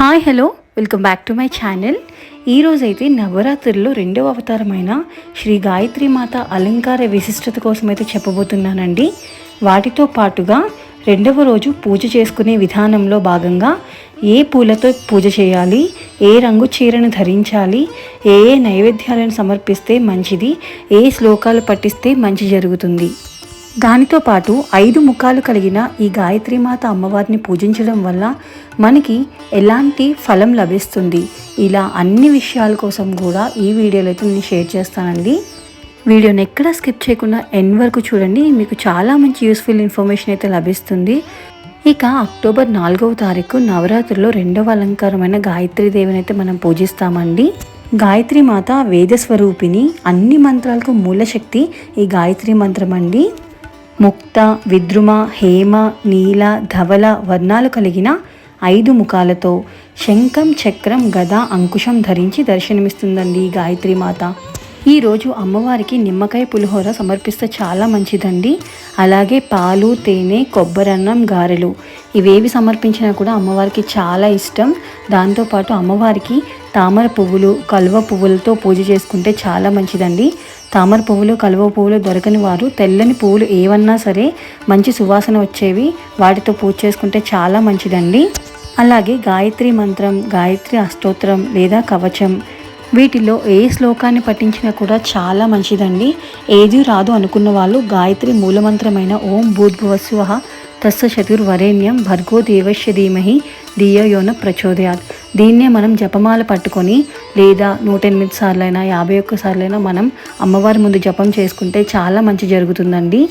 Hi hello welcome back to my channel ఈరోజైతే నవరాత్రుల్లో రెండవ అవతారమైన శ్రీ గాయత్రి మాత అలంకార విశిష్టత కోసం అయితే చెప్పబోతున్నానండి. వాటితో పాటుగా రెండవ రోజు పూజ చేసుకునే విధానంలో భాగంగా ఏ పూలతో పూజ చేయాలి ఏ రంగు చీరను ధరించాలి ఏ ఏ నైవేద్యాలను సమర్పిస్తే మంచిది ఏ శ్లోకాలు పఠిస్తే మంచి జరుగుతుంది. దానితో పాటు ఐదు ముఖాలు కలిగిన ఈ గాయత్రీమాత అమ్మవారిని పూజించడం వల్ల మనకి ఎలాంటి ఫలం లభిస్తుంది? ఇలా అన్ని విషయాల కోసం కూడా ఈ వీడియోలో అయితే నేను షేర్ చేస్తానండి. వీడియోని ఎక్కడ స్కిప్ చేయకుండా ఎన్ వరకు చూడండి. మీకు చాలా మంచి యూస్ఫుల్ ఇన్ఫర్మేషన్ అయితే లభిస్తుంది. ఇక అక్టోబర్ నాలుగవ తారీఖు నవరాత్రిలో రెండవ అలంకారమైన గాయత్రి దేవిని అయితే మనం పూజిస్తామండి. గాయత్రి మాత వేద స్వరూపిణి అన్ని మంత్రాలకు మూలశక్తి ఈ గాయత్రి మంత్రం అండి ముక్త విద్రుమ హేమ నీల ధవల వర్ణాలు కలిగిన ఐదు ముఖాలతో శంఖం చక్రం గద అంకుశం ధరించి దర్శనమిస్తుందండి గాయత్రి మాత. ఈరోజు అమ్మవారికి నిమ్మకాయ పులిహోర సమర్పిస్తే చాలా మంచిదండి. అలాగే పాలు తేనె కొబ్బరన్నం గారెలు ఇవేవి సమర్పించినా కూడా అమ్మవారికి చాలా ఇష్టం. దాంతోపాటు అమ్మవారికి తామర పువ్వులు కలువ పువ్వులతో పూజ చేసుకుంటే చాలా మంచిదండి. తామర పువ్వులు కలువ పువ్వులు దొరకని వారు తెల్లని పువ్వులు ఏవన్నా సరే మంచి సువాసన వచ్చేవి. వాటితో పూజ చేసుకుంటే చాలా మంచిదండి. అలాగే గాయత్రి మంత్రం గాయత్రి అష్టోత్రం లేదా కవచం వీటిలో ఏ శ్లోకాన్ని పఠించినా కూడా చాలా మంచిదండి. ఏది రాదు అనుకున్న వాళ్ళు గాయత్రి మూలమంత్రమైన ఓం భూద్భువస్వహ తస్స చతుర్వరేణ్యం భర్గో దేవశ్య ధీమహి ధియోయోన ప్రచోదయాత్. దీన్నే మనం జపమాల పట్టుకొని లేదా నూట ఎనిమిది సార్లైనా యాభై ఒక్క సార్లైనా మనం అమ్మవారి ముందు జపం చేసుకుంటే చాలా మంచి జరుగుతుందండి.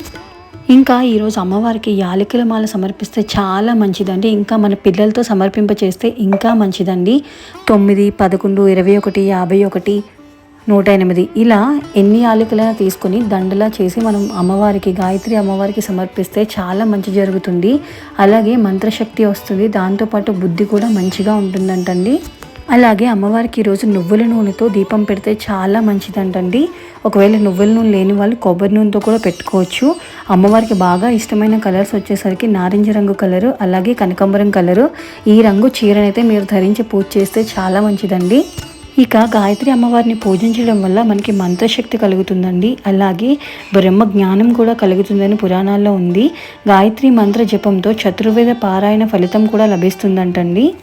ఇంకా ఈరోజు అమ్మవారికి యాలకుల మాల సమర్పిస్తే చాలా మంచిదండి. ఇంకా మన పిల్లలతో సమర్పింప చేస్తే ఇంకా మంచిదండి. తొమ్మిది పదకొండు ఇరవై ఒకటి యాభై ఒకటి నూట ఎనిమిది ఇలా ఎన్ని ఆలికలైనా తీసుకొని దండలా చేసి మనం అమ్మవారికి గాయత్రి అమ్మవారికి సమర్పిస్తే చాలా మంచి జరుగుతుంది. అలాగే మంత్రశక్తి వస్తుంది. దాంతోపాటు బుద్ధి కూడా మంచిగా ఉంటుందంటండి. అలాగే అమ్మవారికి ఈరోజు నువ్వుల నూనెతో దీపం పెడితే చాలా మంచిదంటండి. ఒకవేళ నువ్వుల నూనె లేని వాళ్ళు కొబ్బరి నూనెతో కూడా పెట్టుకోవచ్చు. అమ్మవారికి బాగా ఇష్టమైన కలర్స్ వచ్చేసరికి నారింజ రంగు కలరు అలాగే కనకాంబరం కలరు. ఈ రంగు చీరనైతే మీరు ధరించి పూజ చేస్తే చాలా మంచిదండి. ఇక గాయత్రి అమ్మవారిని పూజించడం వల్ల మనకి మంత్రశక్తి కలుగుతుందండి. అలాగే బ్రహ్మ జ్ఞానం కూడా కలుగుతుందని పురాణాల్లో ఉంది. గాయత్రి మంత్ర జపంతో చతుర్వేద పారాయణ ఫలితం కూడా లభిస్తుందంటండి.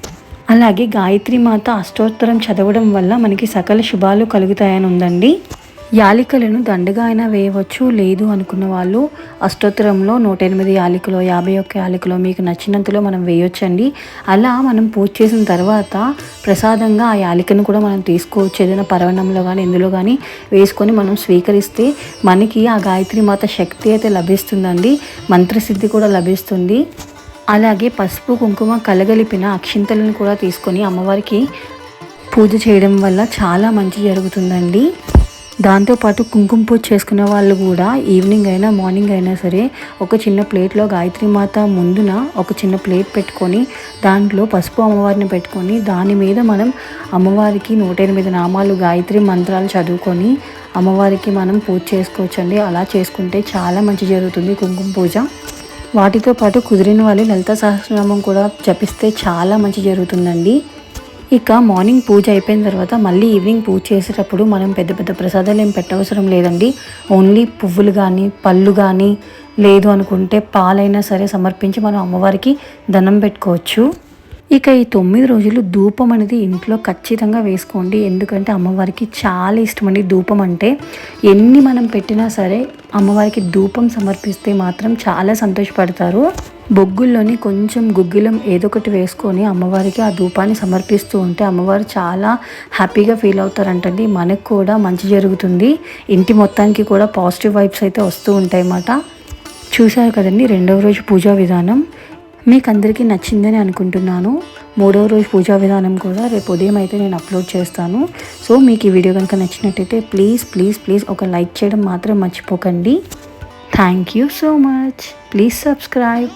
అలాగే గాయత్రి మాత అష్టోత్తరం చదవడం వల్ల మనకి సకల శుభాలు కలుగుతాయని ఉందండి. యాలికలను దండగా అయినా వేయవచ్చు లేదు అనుకున్న వాళ్ళు అష్టోత్తరంలో నూట ఎనిమిది యాలికలో యాభై ఒక్క యాలికలో మీకు నచ్చినంతలో మనం వేయొచ్చండి. అలా మనం పూజ చేసిన తర్వాత ప్రసాదంగా ఆ యాలికను కూడా మనం తీసుకోవచ్చు. ఏదైనా పర్వణంలో కానీ ఎందులో కానీ వేసుకొని మనం స్వీకరిస్తే మనకి ఆ గాయత్రి మాత శక్తి అయితే లభిస్తుందండి. మంత్రసిద్ధి కూడా లభిస్తుంది. అలాగే పసుపు కుంకుమ కలగలిపిన అక్షింతలను కూడా తీసుకొని అమ్మవారికి పూజ చేయడం వల్ల చాలా మంచి జరుగుతుందండి. దాంతోపాటు కుంకుమ పూజ చేసుకునే వాళ్ళు కూడా ఈవినింగ్ అయినా మార్నింగ్ అయినా సరే ఒక చిన్న ప్లేట్లో గాయత్రి మాత ముందున ఒక చిన్న ప్లేట్ పెట్టుకొని దాంట్లో పసుపు అమ్మవారిని పెట్టుకొని దాని మీద మనం అమ్మవారికి నూట ఎనిమిది నామాలు గాయత్రి మంత్రాలు చదువుకొని అమ్మవారికి మనం పూజ చేసుకోవచ్చండి. అలా చేసుకుంటే చాలా మంచి జరుగుతుంది కుంకుమ పూజ. వాటితో పాటు కుదిరిన వాళ్ళు లలిత సహస్రనామం కూడా జపిస్తే చాలా మంచి జరుగుతుందండి. ఇక మార్నింగ్ పూజ అయిపోయిన తర్వాత మళ్ళీ ఈవినింగ్ పూజ చేసేటప్పుడు మనం పెద్ద పెద్ద ప్రసాదాలు ఏం పెట్టవసరం లేదండి. ఓన్లీ పువ్వులు కానీ పళ్ళు కానీ లేదు అనుకుంటే పాలైనా సరే సమర్పించి మనం అమ్మవారికి దండం పెట్టుకోవచ్చు. ఇక ఈ తొమ్మిది రోజులు ధూపం అనేది ఇంట్లో ఖచ్చితంగా వేసుకోండి. ఎందుకంటే అమ్మవారికి చాలా ఇష్టమండి ధూపం అంటే. ఎన్ని మనం పెట్టినా సరే అమ్మవారికి ధూపం సమర్పిస్తే మాత్రం చాలా సంతోషపడతారు. బొగ్గుల్లోని కొంచెం గుగ్గిలం ఏదో ఒకటి వేసుకొని అమ్మవారికి ఆ ధూపాన్ని సమర్పిస్తూ ఉంటే అమ్మవారు చాలా హ్యాపీగా ఫీల్ అవుతారంటండి. మనకు కూడా మంచి జరుగుతుంది. ఇంటి మొత్తానికి కూడా పాజిటివ్ వైబ్స్ అయితే వస్తూ ఉంటాయి అన్నమాట చూశారు కదండి రెండవ రోజు పూజా విధానం. మీకు అందరికీ నచ్చిందని అనుకుంటున్నాను. మూడవ రోజు పూజా విధానం కూడా రేపు ఉదయం అయితే నేను అప్లోడ్ చేస్తాను. సో మీకు ఈ వీడియో కనుక నచ్చినట్టయితే ప్లీజ్ ప్లీజ్ ప్లీజ్ ఒక లైక్ చేయడం మాత్రం మర్చిపోకండి. Thank you so much. Please subscribe.